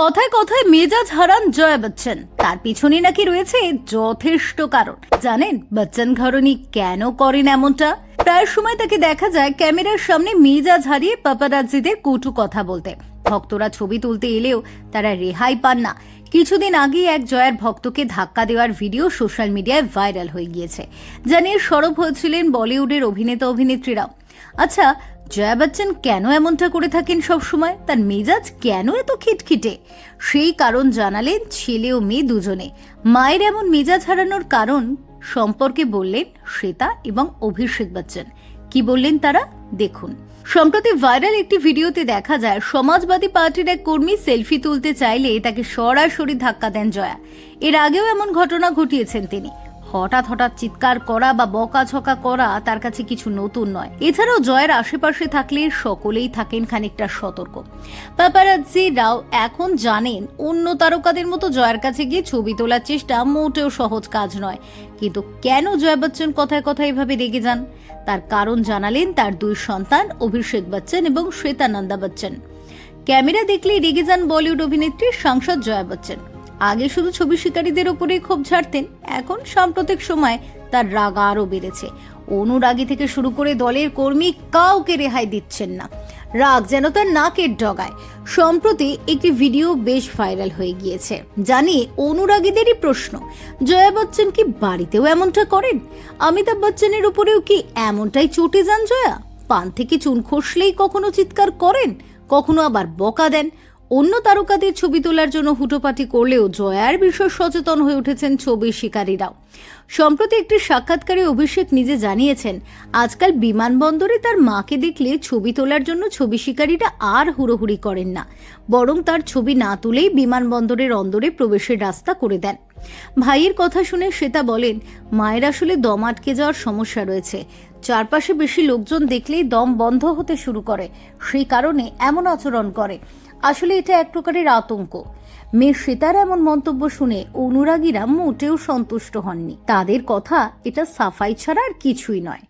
কথায় কথায় মেজাজ হারান জয়া বচ্চন। তার পিছনে নাকি রয়েছে যথেষ্ট কারণ। জানেন, বচ্চন ঘরণী কেন করেন এমনটা? প্রায় সময় তাকে দেখা যায় ক্যামেরার সামনে মেজাজ হারিয়ে পাপারাজ্জিদের কটু কথা বলতে। ভক্তরা ছবি তুলতে এলেও তারা রেহাই পান না। কিছুদিন আগেই এক জয়ার ভক্তকে ধাক্কা দেওয়ার ভিডিও সোশ্যাল মিডিয়ায় ভাইরাল হয়ে গিয়েছে। জানিয়ে সরব হয়েছিলেন বলিউডের অভিনেতা অভিনেত্রীরাও আচ্ছা জয়া বচ্চন কেন এমনটা করে থাকেন সব সময়? তার মেজাজ কেন এত খিটখিটে? সেই কারণ জানালেন ছেলে ও মেয়ে দুজনে। মায়ের এমন মেজাজ হারানোর কারণ সম্পর্কে বললেন শ্বেতা এবং অভিষেক বচ্চন। কি বললেন তারা? দেখুন। সম্প্রতি ভাইরাল একটি ভিডিওতে দেখা যায়, সমাজবাদী পার্টির এক কর্মী সেলফি তুলতে চাইলে তাকে সরাসরি ধাক্কা দেন জয়া। এর আগেও এমন ঘটনা ঘটিয়েছেন তিনি। হঠাৎ হঠাৎ চিৎকার করা বা বকাঝকা করা তার কাছে কিছু নতুন নয়। এছাড়াও জয়ের আশেপাশে থাকলে সকলেই থাকেন খানিকটা সতর্ক। পাপারাজ্জিরাও এখন জানেন, অন্য তারকাদের মতো জয়ের কাছে গিয়ে ছবি তোলার চেষ্টা মোটেও সহজ কাজ নয়। কিন্তু কেন জয়া বচ্চন কথায় কথায় এভাবে রেগে যান? তার কারণ জানালেন তার দুই সন্তান অভিষেক বচ্চন এবং শ্বেতানন্দা বচ্চন। ক্যামেরা দেখলেই রেগে যান বলিউড অভিনেত্রী সাংসদ জয়া বচ্চন। আগে শুধু ছবি শিকারীদের ওপরেই ক্ষোভ ঝাড়তেন, এখন সাম্প্রতিক সময় তার রাগ আরও বেড়েছে। অনুরাগী থেকে শুরু করে দলের কর্মী কাউকে রেহাই দিচ্ছেন না। রাগ যেন তার নাকের ডগায়। সম্প্রতি একটি ভিডিও বেশ ভাইরাল হয়ে গিয়েছে। জানি অনুরাগীদেরই প্রশ্ন, জয়া বচ্চন কি বাড়িতেও এমনটা করেন? অমিতাভ বচ্চনের উপরেও কি এমনটাই চটে যান জয়া? পান থেকে চুন খসলেই কখনো চিৎকার করেন? কখনো আবার বকা দেন? অন্য তারকাদের ছবি তোলার জন্য হুটোপাটি করলেও জয়ার বিষয় সচেতন হয়ে উঠেছেন ছবি শিকারীরাও। সম্প্রতি একটি সাক্ষাৎকারে অভিষেক নিজে জানিয়েছেন, আজকাল বিমানবন্দরে তার মাকে দেখলে ছবি তোলার জন্য ছবি শিকারীরা আর হুড়োহুড়ি করেন না, বরং তার ছবি না তুলেই বিমানবন্দরের অন্দরে প্রবেশের রাস্তা করে দেন। ভাইয়ের কথা শুনে শ্বেতা বলেন, মায়ের আসলে দম আটকে যাওয়ার সমস্যা রয়েছে। চারপাশে বেশি লোকজন দেখলেই দম বন্ধ হতে শুরু করে। সেই কারণে এমন আচরণ করে। আসলে এটা এক প্রকারের আতঙ্ক। মেয়ে সীতার এমন মন্তব্য শুনে অনুরাগীরা মোটেও সন্তুষ্ট হননি। তাদের কথা এটা সাফাই ছাড়া আর কিছুই নয়।